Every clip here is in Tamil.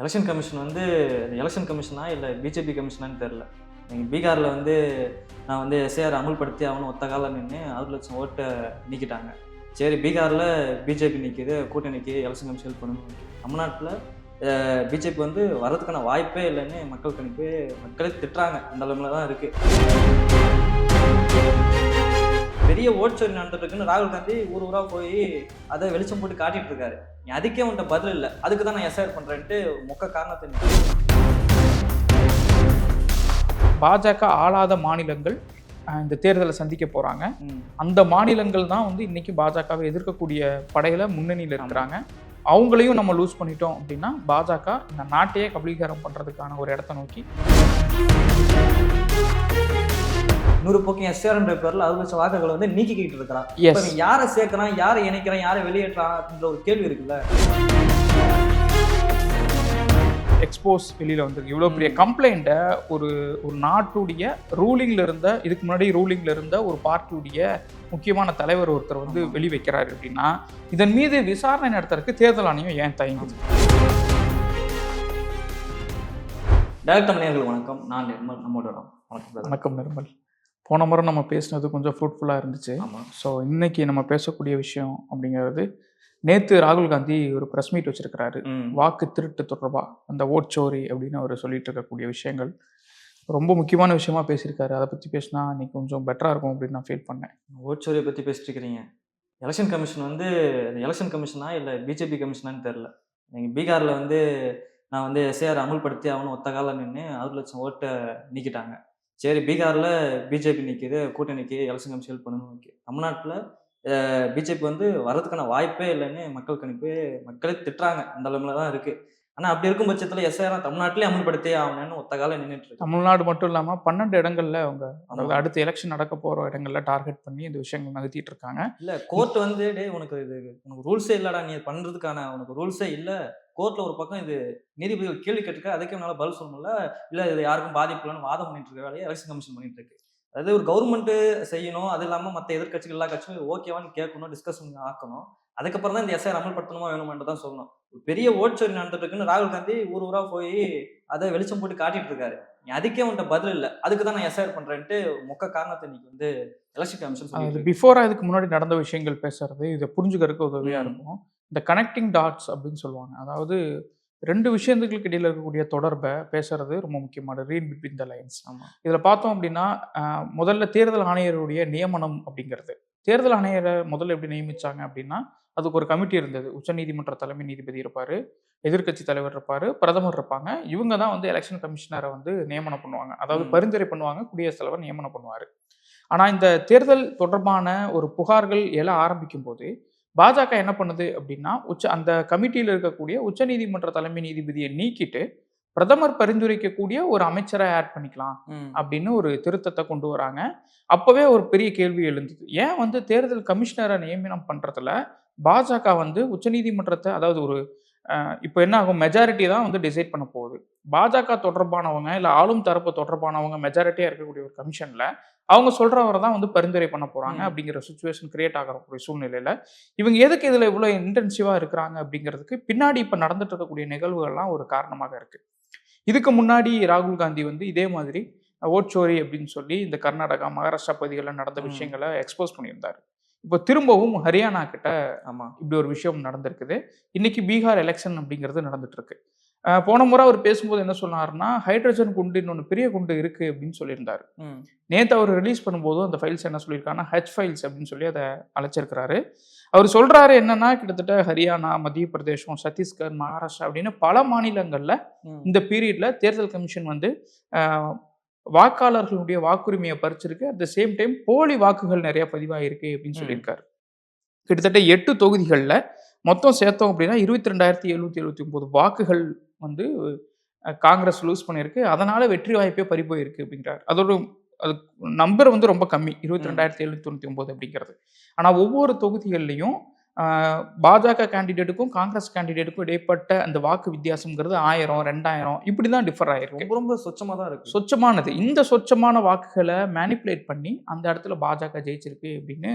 எலெக்ஷன் கமிஷன் வந்து எலெக்ஷன் கமிஷனா இல்லை பிஜேபி கமிஷனான்னு தெரில நீங்கள் பீகாரில் வந்து நான் வந்து எஸ்ஏஆர் அமுல்படுத்தி அவனு ஒத்த காலம் நின்று ஆறு லட்சம் ஓட்டை நீக்கிட்டாங்க. சரி பீகாரில் பிஜேபி நிற்கிது கூட்டணிக்கு எலெக்ஷன் கமிஷன் ஹெல்ப் பண்ணணும் தமிழ்நாட்டில் பிஜேபி வந்து வர்றதுக்கான வாய்ப்பே இல்லைன்னு மக்கள் கணிப்பு மக்களே திட்டுறாங்க. அந்த அளவுல தான் இருக்குது பெரிய ஓட்சோரி நடந்துட்டு இருக்குன்னு ராகுல் காந்தி ஊர் ஊரா போய் அதை வெளிச்சம் போட்டு காட்டிட்டு இருக்காரு. நீ அதுக்கே உன்ட்ட பதில் இல்லை. அதுக்கு தான் நான் எஸ்ஐஆர் பண்றேன்ட்டு மொக்க காரணத்தை பாஜக ஆளாத மாநிலங்கள் இந்த தேர்தலை சந்திக்க போறாங்க. ம். அந்த மாநிலங்கள் தான் வந்து இன்னைக்கு பாஜகவை எதிர்க்கக்கூடிய படையில முன்னணியில் இருக்கிறாங்க. அவங்களையும் நம்ம லூஸ் பண்ணிட்டோம் அப்படின்னா பாஜக இந்த நாட்டையே கபலீகரம் பண்றதுக்கான ஒரு இடத்த நோக்கி நூறு பக்கம் எஸ்ஆர்ன்ற பேர்ல அறுபது லட்சம் வாக்குகளை வந்து நீக்கிக்கிட்டு இருக்கிறான். யாரை சேர்க்கறான் யாரை இணைக்கிறான் யாரை வெளியேற்றான் அப்படின்ற ஒரு கேள்வி இருக்குல்ல? எக்ஸ்போஸ் வெளியில வந்திருக்கு. இவ்வளவு பெரிய கம்ப்ளைண்ட்டை ஒரு ஒரு நாட்டுடைய ரூலிங்ல இருந்த இதுக்கு முன்னாடி ரூலிங்ல இருந்த ஒரு பார்ட்டியுடைய முக்கியமான தலைவர் ஒருத்தர் வந்து. வெளி வைக்கிறாரு அப்படின்னா இதன் மீது விசாரணை நடத்துறதுக்கு தேர்தல் ஆணையம் ஏன் தயங்குது? டேரக்ட் மணியர்கள் வணக்கம். நான் நிர்மல் வரோம் வணக்கம். வணக்கம் நிர்மல். போன முறை நம்ம பேசினது கொஞ்சம் ஃப்ரூட்ஃபுல்லாக இருந்துச்சு. ஸோ இன்னைக்கு நம்ம பேசக்கூடிய விஷயம் அப்படிங்கிறது நேற்று ராகுல் காந்தி ஒரு ப்ரெஸ் மீட் வச்சிருக்கிறாரு. வாக்கு திருட்டு தொடர்பா அந்த ஓட்சோரி அப்படின்னு அவர் சொல்லிட்டு இருக்கக்கூடிய விஷயங்கள். ரொம்ப முக்கியமான விஷயமா பேசியிருக்காரு. அதை பற்றி பேசினா இன்னைக்கு கொஞ்சம் பெட்டராக இருக்கும் அப்படின்னு நான் ஃபீல் பண்ணேன். ஓட்சோரியை பற்றி பேசிட்டு இருக்கிறீங்க. எலெக்ஷன் கமிஷன் வந்து எலெக்ஷன் கமிஷனா இல்லை பிஜேபி கமிஷனான்னு தெரில நீங்கள் பீகாரில் வந்து நான் வந்து எஸ்ஏஆர் அமுல்படுத்தி அவனு ஒத்த காலம் நின்று ஆறு லட்சம் ஓட்டை நீக்கிட்டாங்க. சரி பீகாரில் பிஜேபி நிற்கிது கூட்டணிக்கு எலெக்ஷன் கமிஷன் ஹெல்ப் பண்ணணும். ஓகே. தமிழ்நாட்டில் பிஜேபி வந்து வர்றதுக்கான வாய்ப்பே இல்லைன்னு மக்கள் கணிப்பு மக்களே திட்டுறாங்க. அந்த அளவுல தான் இருக்குது ஆனால் அப்படி இருக்கும் பட்சத்தில் எஸ்ஏஆர் தமிழ்நாட்டிலே அமுல்படுத்தியே ஆகணும்னு ஒத்த காலம் நின்றுட்டு இருக்கு. தமிழ்நாடு மட்டும் இல்லாமல் பன்னெண்டு இடங்கள்ல அவங்க. அடுத்த எலெக்ஷன் நடக்க போகிற இடங்கள்ல டார்கெட் பண்ணி இந்த விஷயங்கள் நகர்த்திட்டு இருக்காங்க. இல்ல கோர்ட் வந்து டேய் உனக்கு இது உனக்கு ரூல்ஸே இல்லடா நீ இது பண்றதுக்கான உனக்கு ரூல்ஸே இல்ல. கோர்ட்ல ஒரு பக்கம் இது நீதிபதிகள் கேள்வி கேட்டிருக்க அதுக்கே என்னால பதில் சொல்ல முடியல இல்ல இது யாருக்கும் பாதிப்பு இல்லைன்னு வாதம் பண்ணிட்டு இருக்க வேலையை எலெக்ஷன் கமிஷன் பண்ணிட்டு இருக்கு. அதாவது ஒரு கவர்மெண்ட் செய்யணும் அது இல்லாம மத்த எதிர்க்கட்சிகள் எல்லா கட்சியும் ஓகேவான்னு கேட்கணும் டிஸ்கஷன் ஆக்கணும். அதுக்கப்புறம் தான் இந்த எஸ்ஐஆர் அமல்படுத்தணுமா வேணுமான்னு தான் சொல்லணும். ஒரு பெரிய ஓட்சோரி நடந்துட்டு இருக்குன்னு ராகுல் காந்தி ஊர் ஊரா போய் அதை வெளிச்சம் போட்டு காட்டிட்டு இருக்காரு. நீ அதுக்கே உன்ட்ட பதில் இல்ல. அதுக்கு தான் நான் எஸ்ஐஆர் பண்றேன்ட்டு மொக்க காரணத்தை இன்னைக்கு வந்து எலெக்ஷன் கமிஷன். பிஃபோராக இதுக்கு முன்னாடி நடந்த விஷயங்கள் பேசுறது இதை புரிஞ்சுக்கிறதுக்கு உதவியாக ம். இருக்கும். இந்த கனெக்டிங் டாட்ஸ் அப்படின்னு சொல்லுவாங்க. அதாவது ரெண்டு விஷயங்களுக்கு இடையில இருக்கக்கூடிய தொடர்பை பேசுறது ரொம்ப முக்கியமானது. ரீட் பிட்வீன் த லைன்ஸ் ஆமா. இதில் பார்த்தோம் அப்படின்னா முதல்ல தேர்தல் ஆணையருடைய நியமனம் அப்படிங்கிறது. தேர்தல் ஆணையரை முதல்ல எப்படி நியமிச்சாங்க அப்படின்னா அதுக்கு ஒரு கமிட்டி இருந்தது. உச்சநீதிமன்ற தலைமை நீதிபதி இருப்பார் எதிர்க்கட்சி தலைவர் இருப்பார் பிரதமர் இருப்பாங்க. இவங்க தான் வந்து எலெக்ஷன் கமிஷனரை வந்து நியமனம் பண்ணுவாங்க. அதாவது. பரிந்துரை பண்ணுவாங்க குடியரசுத் தலைவர் நியமனம் பண்ணுவார். ஆனால் இந்த தேர்தல் தொடர்பான ஒரு புகார்கள் எழ ஆரம்பிக்கும் போது பாஜக என்ன பண்ணுது அப்படின்னா உச்ச அந்த கமிட்டியில் இருக்கக்கூடிய உச்சநீதிமன்ற தலைமை நீதிபதியை நீக்கிட்டு பிரதமர் பரிந்துரைக்கக்கூடிய ஒரு அமைச்சரை ஆட் பண்ணிக்கலாம். அப்படின்னு ஒரு திருத்தத்தை கொண்டு வராங்க. அப்பவே ஒரு பெரிய கேள்வி எழுந்தது. ஏன் வந்து தேர்தல் கமிஷனரை நியமனம் பண்றதுல பாஜக வந்து உச்சநீதிமன்றத்தை அதாவது ஒரு இப்போ என்ன ஆகும்? மெஜாரிட்டி தான் வந்து டிசைட் பண்ண போகுது. பாஜக தொடர்பானவங்க இல்லை ஆளும் தரப்பு தொடர்பானவங்க மெஜாரிட்டியாக இருக்கக்கூடிய ஒரு கமிஷன்ல அவங்க சொல்றவரை தான் வந்து பரிந்துரை பண்ண போறாங்க. அப்படிங்கிற சுச்சுவேஷன் கிரியேட் ஆகக்கூடிய சூழ்நிலையில இவங்க எதுக்கு இதுல இவ்வளவு இன்டென்சிவா இருக்கிறாங்க அப்படிங்கிறதுக்கு பின்னாடி இப்ப நடந்துட்டு இருக்கக்கூடிய நிகழ்வுகள்லாம் ஒரு காரணமாக இருக்கு. இதுக்கு முன்னாடி ராகுல் காந்தி வந்து இதே மாதிரி ஓட்சோரி அப்படின்னு சொல்லி இந்த கர்நாடகா மகாராஷ்டிரா பகுதிகளில் நடந்த. விஷயங்களை எக்ஸ்போஸ் பண்ணியிருந்தார். இப்போ திரும்பவும் ஹரியானா கிட்ட ஆமா. இப்படி ஒரு விஷயம் நடந்திருக்குது. இன்னைக்கு பீகார் எலெக்ஷன் அப்படிங்கிறது நடந்துட்டு இருக்கு. போன முறை அவர் பேசும்போது என்ன சொன்னாருன்னா ஹைட்ரஜன் குண்டு இன்னொன்று பெரிய குண்டு இருக்கு அப்படின்னு சொல்லியிருந்தாரு. நேற்று அவர் ரிலீஸ் பண்ணும்போதும் அந்த ஃபைல்ஸ் என்ன சொல்லியிருக்காங்கன்னா ஹெச் ஃபைல்ஸ் அப்படின்னு சொல்லி அதை அழைச்சிருக்கிறாரு. அவர் சொல்றாரு என்னன்னா கிட்டத்தட்ட ஹரியானா மத்திய பிரதேசம் சத்தீஸ்கர் மகாராஷ்டிரா அப்படின்னு பல மாநிலங்கள்ல. இந்த பீரியட்ல தேர்தல் கமிஷன் வந்து வாக்காளர்களுடைய வாக்குரிமையை பறிச்சிருக்கு. அட் த சேம் டைம் போலி வாக்குகள் நிறைய பதிவாயிருக்கு அப்படின்னு. சொல்லியிருக்காரு. கிட்டத்தட்ட எட்டு தொகுதிகளில் மொத்தம் சேர்த்தோம் அப்படின்னா இருபத்தி ரெண்டாயிரத்தி எழுநூத்தி எழுபத்தி ஒன்பது வாக்குகள் வந்து காங்கிரஸ் லூஸ் பண்ணியிருக்கு. அதனால வெற்றி வாய்ப்பே பறி போயிருக்கு அப்படிங்கிறார். அதோட அது நம்பர் வந்து ரொம்ப கம்மி. இருபத்தி ரெண்டாயிரத்தி எழுநூத்தி தொண்ணூத்தி ஒன்பது அப்படிங்கிறது. ஆனா ஒவ்வொரு தொகுதிகள்லையும் பாஜக கேண்டிடேட்டுக்கும் காங்கிரஸ் கேண்டிடேட்டுக்கும் இடைப்பட்ட அந்த வாக்கு வித்தியாசம்ங்கிறது ஆயிரம் ரெண்டாயிரம் இப்படி தான் டிஃபர் ஆயிருக்கு. ரொம்ப ரொம்ப சொச்சமா தான் இருக்கு. சொச்சமானது. இந்த சொச்சமான வாக்குகளை மேனிப்புலேட் பண்ணி அந்த இடத்துல பாஜக ஜெயிச்சிருக்கு அப்படின்னு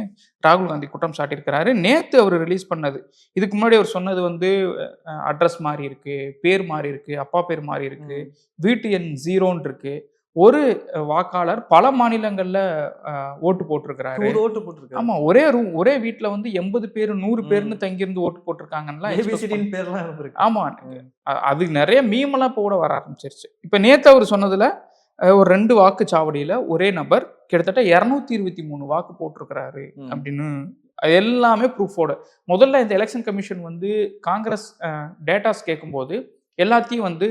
ராகுல் காந்தி குற்றம் சாட்டியிருக்கிறாரு. நேத்து அவர் ரிலீஸ் பண்ணது. இதுக்கு முன்னாடி அவர் சொன்னது வந்து அட்ரஸ் மாறி இருக்கு பேர் மாறி இருக்கு அப்பா பேர் மாறி இருக்கு. வீட்டு எண் ஜீரோன்னு இருக்கு. ஒரு வாக்காளர் பல மாநிலங்கள்ல ஓட்டு போட்டிருக்கிறாரு. ஓட்டு போட்டிருக்காரு. ஆமா ஒரே ரூம் ஒரே வீட்ல வந்து எண்பது பேர் நூறு பேர்னு தங்கியிருந்து ஓட்டு ஏபிசிடின் பேர்லாம் ஆமா அது நிறைய மீமெல்லாம் கூட வர ஆரம்பிச்சிருச்சு. இப்போ நேத்து அவர் சொன்னதுல ஒரு ரெண்டு வாக்குச்சாவடியில ஒரே நபர் கிட்டத்தட்ட இரநூத்தி இருபத்தி மூணு வாக்கு போட்டிருக்கிறாரு. அப்படின்னு அது எல்லாமே ப்ரூஃபோட முதல்ல இந்த எலெக்ஷன் கமிஷன் வந்து காங்கிரஸ் டேட்டாஸ் கேட்கும்போது எல்லாத்தையும் வந்து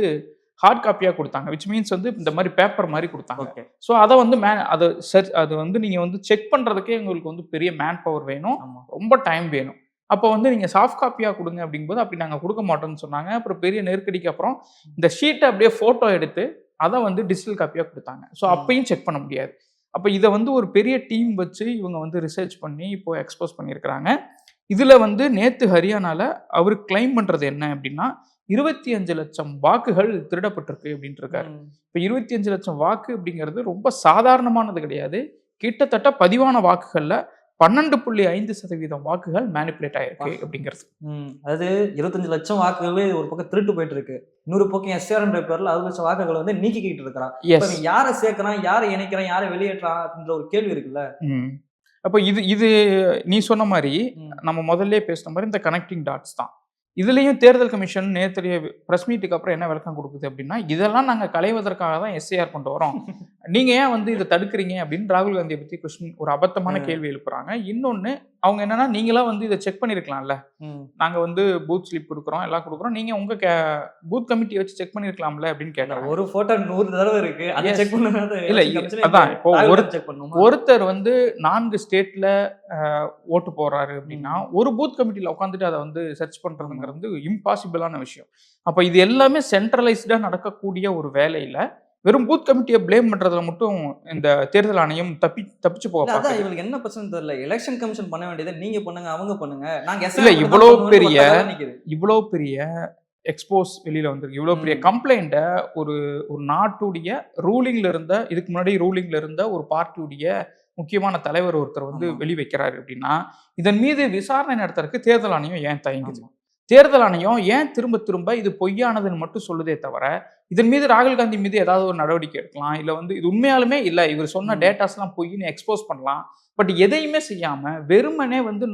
ஹார்ட் காப்பியாக கொடுத்தாங்க விச் மீன்ஸ் வந்து இந்த மாதிரி பேப்பர் மாதிரி கொடுத்தாங்க. ஓகே ஸோ அதை வந்து மே அதை சர்ச் அது வந்து நீங்கள் வந்து செக் பண்ணுறதுக்கே உங்களுக்கு வந்து பெரிய மேன் பவர் வேணும் ரொம்ப டைம் வேணும். அப்போ வந்து நீங்கள் சாஃப்ட் காப்பியாக கொடுங்க அப்படிங்கும்போது அப்படி நாங்கள் கொடுக்க மாட்டோம்னு சொன்னாங்க. அப்புறம் பெரிய நெருக்கடிக்கு அப்புறம் இந்த ஷீட்டை அப்படியே ஃபோட்டோ எடுத்து அதை வந்து டிஜிட்டல் காப்பியாக கொடுத்தாங்க. ஸோ. அப்பயும் செக் பண்ண முடியாது. அப்போ இதை வந்து ஒரு பெரிய டீம் வச்சு இவங்க வந்து ரிசர்ச் பண்ணி இப்போ எக்ஸ்போஸ் பண்ணியிருக்கிறாங்க. இதில் வந்து நேற்று ஹரியானால அவர் கிளைம் பண்ணுறது என்ன அப்படின்னா இருபத்தி அஞ்சு லட்சம் வாக்குகள் திருடப்பட்டிருக்கு அப்படின்ட்டு இருக்காரு. இப்போ இருபத்தி அஞ்சு லட்சம் வாக்கு அப்படிங்கிறது ரொம்ப சாதாரணமானது கிடையாது. கிட்டத்தட்ட பதிவான வாக்குகள்ல பன்னெண்டு புள்ளி ஐந்து சதவீதம் வாக்குகள் மேனிப்புலேட் ஆயிருக்கு. அப்படிங்கிறது. அதாவது இருபத்தஞ்சு லட்சம் வாக்குகளே ஒரு பக்கம் திருட்டு போயிட்டு இருக்கு இன்னொரு பக்கம் எஸ்ஆர்ன்ற பேர்ல அறுபது லட்சம் வாக்குகள் வந்து நீக்கிக்கிட்டு இருக்கிறான். யாரை சேர்க்கறான் யாரை இணைக்கிறான் யாரை வெளியேற்றான் அப்படின்ற ஒரு கேள்வி இருக்குல்ல? அப்போ இது இது நீ சொன்ன மாதிரி. நம்ம முதல்ல பேசின மாதிரி இந்த கனெக்டிங் டாட்ஸ் தான். இதுலயும் தேர்தல் கமிஷன் நேற்றைய பிரஸ் மீட்டுக்கு அப்புறம் என்ன விளக்கம் கொடுக்குது அப்படின்னா இதெல்லாம் நாங்க களைவதற்காக தான் எஸ்ஏஆர் கொண்டு வரோம் நீங்க ஏன் வந்து இதை தடுக்கிறீங்க அப்படின்னு ராகுல் காந்தியை பத்தி கொஸ்டின் ஒரு அபத்தமான. கேள்வி எழுப்புறாங்க இன்னொன்னு அவங்க என்னன்னா நீங்களாம் வந்து இதை செக் பண்ணிருக்கலாம்ல. ம். நாங்க வந்து பூத் ஸ்லிப் கொடுக்குறோம் எல்லாம் கொடுக்குறோம். நீங்க உங்க பூத் கமிட்டி வச்சு செக் பண்ணிருக்கலாம்ல அப்படின்னு கேட்டாங்க. ஒரு போட்டோ நூறு தடவை இருக்கு. அதை. செக் பண்ணுறது இல்ல, அதான், இப்போ ஒரு- ஒருத்தர் வந்து நான்கு ஸ்டேட்ல ஓட்டு போறாரு அப்படின்னா ஒரு பூத் கமிட்டில உட்காந்துட்டு அதை வந்து சர்ச் பண்றதுங்கிறது இம்பாசிபிளான விஷயம். அப்ப இது எல்லாமே சென்ட்ரலைஸ்டா நடக்கக்கூடிய ஒரு வேலையில வெறும் பூத் கமிட்டியை ப்ளேம் பண்றதுல மட்டும் இந்த தேர்தல் ஆணையம் தப்பி தப்பிச்சு போக அதான் இவங்களுக்கு என்ன பிரச்சனை தெரியல எலெக்ஷன் கமிஷன் பண்ண வேண்டியதை நீங்க பண்ணுங்க அவங்க பண்ணுங்க நாங்க இல்ல, இவ்வளவு பெரிய- ஒரு கதை நிக்குது. இவ்வளோ பெரிய எக்ஸ்போஸ் வெளியில வந்திருக்கு இவ்வளோ பெரிய. கம்ப்ளைண்ட்டை ஒரு ஒரு நாட்டுடைய ரூலிங்ல இருந்த இதுக்கு முன்னாடி ரூலிங்ல இருந்த ஒரு பார்ட்டியுடைய முக்கியமான தலைவர் ஒருத்தர் வந்து. வெளி வைக்கிறாரு அப்படின்னா இதன் மீது விசாரணை நடத்துறதுக்கு தேர்தல் ஆணையம் ஏன் தயங்குது. தேர்தல் ஆணையம் ஏன் திரும்ப திரும்ப இது பொய்யானதுன்னு மட்டும் சொல்லுதே தவிர இதன் மீது ராகுல் காந்தி மீது ஏதாவது ஒரு நடவடிக்கை எடுக்கலாம் இல்ல வந்து இது உண்மையாலுமே இல்ல இவர் சொன்ன. டேட்டாஸ்லாம் பொய்ன்னு எக்ஸ்போஸ் பண்ணலாம் பட் எதையுமே செய்யாம வெறுமனே வந்து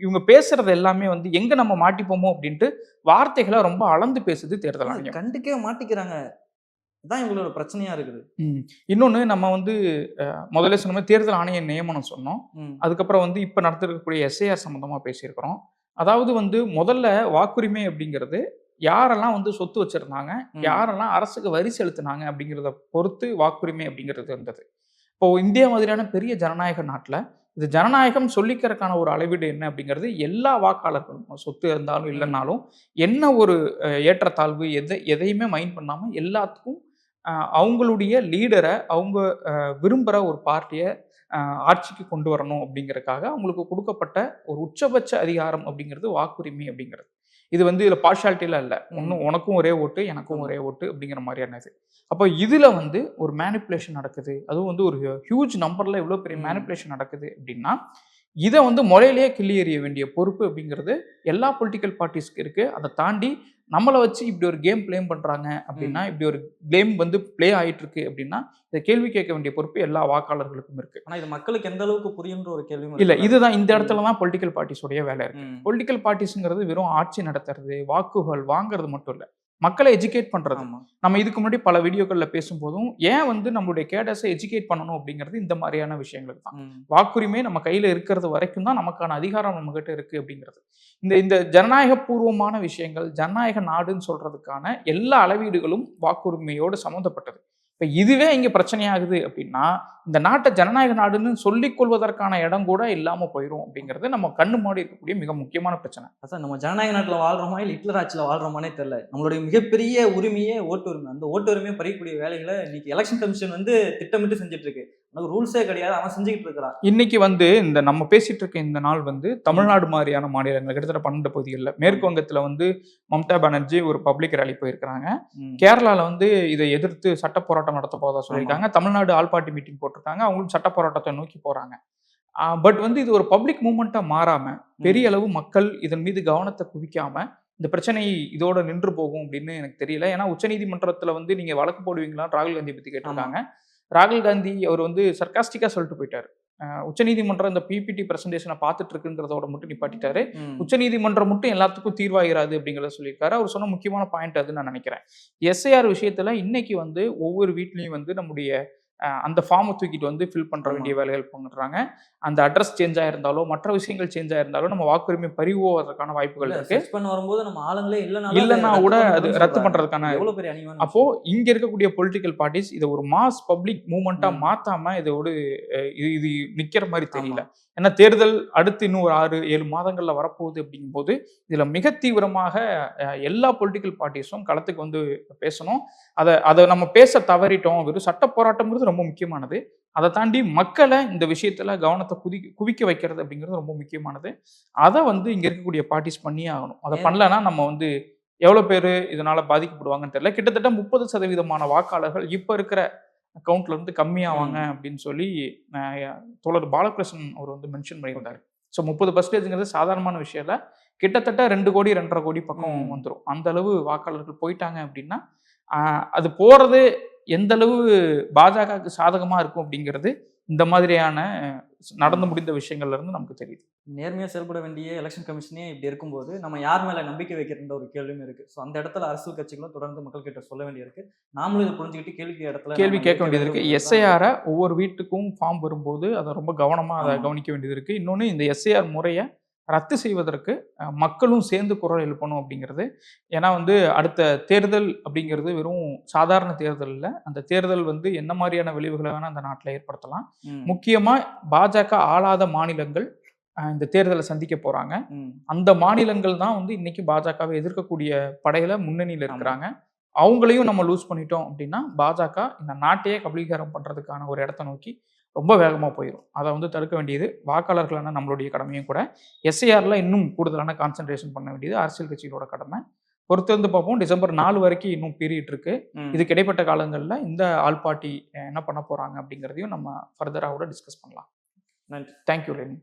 இவங்க பேசுறது எல்லாமே வந்து எங்க நம்ம மாட்டிப்போமோ அப்படின்ட்டு வார்த்தைகளை ரொம்ப அளந்து பேசுது தேர்தல் ஆணையம் கண்டுக்கவே மாட்டிக்கிறாங்க இதான் இவங்களோட பிரச்சனையா இருக்குது ம். இன்னொன்னு நம்ம வந்து முதல்ல சொன்ன மாதிரி தேர்தல் ஆணைய நியமனம் சொன்னோம். அதுக்கப்புறம் வந்து இப்போ நடத்திருக்கக்கூடிய எஸ்ஐஆர் சம்மந்தமா பேசியிருக்கிறோம் அதாவது வந்து முதல்ல வாக்குரிமை அப்படிங்கிறது யாரெல்லாம் வந்து சொத்து வச்சிருந்தாங்க. யாரெல்லாம் அரசுக்கு வரி செலுத்தினாங்க அப்படிங்கிறத பொறுத்து வாக்குரிமை அப்படிங்கிறது இருந்தது இப்போ இந்தியா மாதிரியான பெரிய ஜனநாயக நாட்டில் இது ஜனநாயகம் சொல்லிக்கிறதுக்கான ஒரு அளவீடு என்ன அப்படிங்கிறது எல்லா வாக்காளர்களும் சொத்து இருந்தாலும் இல்லைன்னாலும் என்ன ஒரு ஏற்றத்தாழ்வு எதை எதையுமே மைண்ட் பண்ணாமல் எல்லாத்துக்கும் அவங்களுடைய லீடரை அவங்க விரும்புகிற ஒரு பார்ட்டியை ஆட்சிக்கு கொண்டு வரணும் அப்படிங்கறதுக்காக அவங்களுக்கு கொடுக்கப்பட்ட ஒரு உச்சபட்ச அதிகாரம் அப்படிங்கிறது வாக்குரிமை அப்படிங்கிறது இது வந்து இதுல பார்ஷாலிட்டிலாம் இல்லை. ஒன்றும் உனக்கும் ஒரே ஓட்டு எனக்கும். ஒரே ஓட்டு அப்படிங்கிற மாதிரியான இது அப்போ இதுல வந்து ஒரு மேனிப்புலேஷன் நடக்குது அதுவும் வந்து ஒரு ஹியூஜ் நம்பர்ல இவ்வளோ பெரிய. மேனிப்புலேஷன் நடக்குது அப்படின்னா இதை வந்து முறையிலேயே கிள்ளி எறிய வேண்டிய பொறுப்பு அப்படிங்கிறது எல்லா பொலிட்டிக்கல் பார்ட்டிஸ்க்கு இருக்கு. அதை தாண்டி நம்மளை வச்சு இப்படி ஒரு கேம் ப்ளேம் பண்றாங்க அப்படின்னா இப்படி ஒரு கேம் வந்து ப்ளே ஆயிட்டு இருக்கு அப்படின்னா இதை கேள்வி கேட்க வேண்டிய பொறுப்பு எல்லா வாக்காளர்களுக்கும் இருக்கு. ஆனா இது மக்களுக்கு எந்த அளவுக்கு புரியுன்ற ஒரு கேள்வி இல்ல இதுதான் இந்த இடத்துல தான் பொலிட்டிக்கல் பார்ட்டிஸோடைய வேலை இருக்கு. ம். பொலிட்டிக்கல் பார்ட்டிஸ்ங்கிறது வெறும் ஆட்சி நடத்துறது வாக்குகள் வாங்குறது மட்டும் இல்ல. மக்களை எஜுகேட் பண்றது. ஆமா. நம்ம இதுக்கு முன்னாடி பல வீடியோக்கள்ல பேசும்போதும் ஏன் வந்து நம்மளுடைய கேடஸை எஜுகேட் பண்ணணும் அப்படிங்கிறது இந்த மாதிரியான விஷயங்களுக்கு தான். வாக்குரிமை நம்ம கையில இருக்கிறது வரைக்கும் தான் நமக்கான அதிகாரம் நம்ம கிட்ட இருக்கு அப்படிங்கிறது. இந்த இந்த ஜனநாயக பூர்வமான விஷயங்கள் ஜனநாயக நாடுன்னு சொல்றதுக்கான எல்லா அளவீடுகளும் வாக்குரிமையோடு சம்மந்தப்பட்டது. இப்போ இதுவே இங்கே பிரச்சனையாகுது அப்படின்னா இந்த நாட்டை ஜனநாயக நாடுன்னு சொல்லிக் கொள்வதற்கான இடம் கூட இல்லாமல் போயிடும் அப்படிங்கிறது நம்ம கண்ணு மாடி இருக்கக்கூடிய மிக முக்கியமான பிரச்சனை. அதான் நம்ம ஜனநாயக நாட்டில் வாழ்கிறோமா இல்லை ஹிட்லர் ஆட்சியில் வாழ்றோமானே தெரில நம்மளுடைய மிகப்பெரிய உரிமையே ஓட்டு உரிமை. அந்த ஓட்டு உரிமையை பறிக்கக்கூடிய வேலைகளை இன்னைக்கு எலெக்ஷன் கமிஷன் வந்து திட்டமிட்டு செஞ்சுட்டு இருக்கு. உனக்கு ரூல்ஸே கிடையாது. அவன் செஞ்சுக்கிட்டு இருக்கிறான். இன்னைக்கு வந்து இந்த நம்ம பேசிட்டு இருக்க இந்த நாள் வந்து தமிழ்நாடு மாதிரியான மாநிலங்கள் கிட்டத்தட்ட பன்னெண்டு பகுதிகளில். மேற்கு வங்கத்துல வந்து மம்தா பானர்ஜி ஒரு பப்ளிக் ரேலி போயிருக்கிறாங்க. ம். கேரளால வந்து இதை எதிர்த்து சட்ட போராட்டம் நடத்த போறதா சொல்லியிருக்காங்க. தமிழ்நாடு ஆல் பார்ட்டி மீட்டிங் போட்டிருக்காங்க. அவங்களும் சட்ட போராட்டத்தை நோக்கி போறாங்க. பட் வந்து இது ஒரு பப்ளிக் மூமெண்ட்டா மாறாம பெரிய அளவு மக்கள் இதன் மீது கவனத்தை குவிக்காம இந்த பிரச்சனை இதோட நின்று போகும் அப்படின்னு எனக்கு தெரியல. ஏன்னா உச்சநீதிமன்றத்துல வந்து நீங்க வழக்கு போடுவீங்களான்னு ராகுல் காந்தி பத்தி கேட்டிருக்காங்க. ராகுல் காந்தி அவர் வந்து சர்க்காஸ்டிக்கா சொல்லிட்டு போயிட்டாரு. உச்சநீதிமன்றம் இந்த பிபிடி பிரசன்டேஷனை பார்த்துட்டு இருக்குங்கிறதோட மட்டும் நிப்பாட்டிட்டாரு. உச்சநீதிமன்றம் மட்டும் எல்லாத்துக்கும் தீர்வாகிறாது அப்படிங்கிறத சொல்லியிருக்காரு. அவர் சொன்ன முக்கியமான பாயிண்ட் அது நான் நினைக்கிறேன். எஸ்ஐஆர் விஷயத்துல இன்னைக்கு வந்து ஒவ்வொரு வீட்லயும் வந்து நம்முடைய அந்த ஃபார்மை தூக்கிட்டு வந்து ஃபில் பண்ற ஆமா. வேண்டிய வேலைகள் பண்றாங்க அந்த அட்ரஸ் சேஞ்ச் ஆயிருந்தாலோ மற்ற விஷயங்கள் சேஞ்ச் ஆயிருந்தாலோ நம்ம வாக்குரிமை பறிவோவதற்கான வாய்ப்புகள் இருக்கு பண்ண வரும்போது நம்ம ஆளுங்களே இல்லைனாலும் இல்லைன்னா கூட அது ரத்து சொல்றாங்க. பண்றதுக்கான எவ்வளவு பெரிய அணிவன் அப்போ இங்க இருக்கக்கூடிய பொலிட்டிக்கல் பார்ட்டிஸ் இதை ஒரு மாஸ் பப்ளிக் மூவ்மெண்ட்டா ம். மாத்தாம இதோட இது இது நிக்கிற மாதிரி தெரியல ஏன்னா தேர்தல் அடுத்து இன்னும் ஒரு ஆறு ஏழு மாதங்கள்ல வரப்போகுது அப்படிங்கும்போது இதுல மிக தீவிரமாக எல்லா பொலிட்டிக்கல் பார்ட்டிஸும் களத்துக்கு வந்து பேசணும். அதை அதை நம்ம பேச தவறிட்டோம் வெறும் சட்ட போராட்டம்ங்கிறது ரொம்ப முக்கியமானது. அதை தாண்டி மக்களை இந்த விஷயத்துல கவனத்தை குதி குவிக்க வைக்கிறது அப்படிங்கிறது ரொம்ப முக்கியமானது. அதை வந்து இங்க இருக்கக்கூடிய பார்ட்டிஸ் பண்ணியே ஆகணும். அதை? பண்ணலன்னா நம்ம வந்து எவ்வளவு பேர் இதனால பாதிக்கப்படுவாங்கன்னு தெரியல. கிட்டத்தட்ட முப்பது சதவீதமான வாக்காளர்கள் இப்ப இருக்கிற அக்கௌண்ட்ல இருந்து கம்மியாவாங்க அப்படின்னு சொல்லி தோழர் பாலகிருஷ்ணன் அவர் வந்து மென்ஷன் பண்ணியிருந்தாரு. ஸோ முப்பது பர்சன்டேஜ்ங்கிறது சாதாரணமான விஷயம் இல்லை. கிட்டத்தட்ட ரெண்டு கோடி ரெண்டரை கோடி பக்கம். வந்துடும் அந்த அளவு வாக்காளர்கள் போயிட்டாங்க அப்படின்னா அது போறது எந்த அளவு பாஜகவுக்கு சாதகமா இருக்கும் அப்படிங்கிறது இந்த மாதிரியான நடந்து முடிந்த விஷயங்கள்ல இருந்து நமக்கு தெரியுது. நேர்மையா செயல்பட வேண்டிய எலெக்ஷன் கமிஷனே இப்படி இருக்கும்போது நம்ம யார் மேல நம்பிக்கை வைக்கிறன்ற ஒரு கேள்வியும் இருக்கு. ஸோ அந்த இடத்துல அரசியல் கட்சிகளும் தொடர்ந்து மக்கள் கிட்ட சொல்ல வேண்டியிருக்கு. நாமளும் இதை புரிஞ்சுக்கிட்டு கேள்வி இடத்துல கேள்வி கேட்க வேண்டியது இருக்கு. எஸ்ஐஆரை ஒவ்வொரு வீட்டுக்கும் ஃபார்ம் வரும்போது அதை ரொம்ப கவனமா அதை. கவனிக்க வேண்டியது இருக்கு. இன்னொன்று இந்த எஸ்ஐஆர் முறையை ரத்து செய்வதற்கு மக்களும் சேர்ந்து குரல் எழுப்பணும் அப்படிங்கிறது. ஏன்னா வந்து அடுத்த தேர்தல் அப்படிங்கிறது வெறும் சாதாரண தேர்தல் இல்லை. அந்த தேர்தல் வந்து என்ன மாதிரியான விளைவுகளை வேணா அந்த நாட்டில் ஏற்படுத்தலாம். ம். முக்கியமா பாஜக ஆளாத மாநிலங்கள் இந்த தேர்தலை சந்திக்க போறாங்க. ம். அந்த மாநிலங்கள் தான் வந்து இன்னைக்கு பாஜகவை எதிர்க்கக்கூடிய படையில முன்னணியில் இருக்கிறாங்க. அவங்களையும் நம்ம லூஸ் பண்ணிட்டோம் அப்படின்னா பாஜக இந்த நாட்டையே கபலீகரம் பண்றதுக்கான ஒரு இடத்த நோக்கி ரொம்ப வேகமா போயிடும் அதை வந்து தடுக்க வேண்டியது வாக்காளர்களான நம்மளுடைய கடமையும் கூட. எஸ்ஐஆர்ல இன்னும் கூடுதலான கான்சென்ட்ரேஷன் பண்ண வேண்டியது அரசியல் கட்சிகளோட கடமை. பொறுத்திருந்து பார்ப்போம். டிசம்பர் நாலு வரைக்கும் இன்னும் பீரியட் இருக்கு. இதுக்கு இடைப்பட்ட காலங்களில் இந்த ஆல் பார்ட்டி என்ன பண்ண போறாங்க அப்படிங்கிறதையும் நம்ம ஃபர்தராக கூட டிஸ்கஸ் பண்ணலாம். நன்றி. Thank you Lenin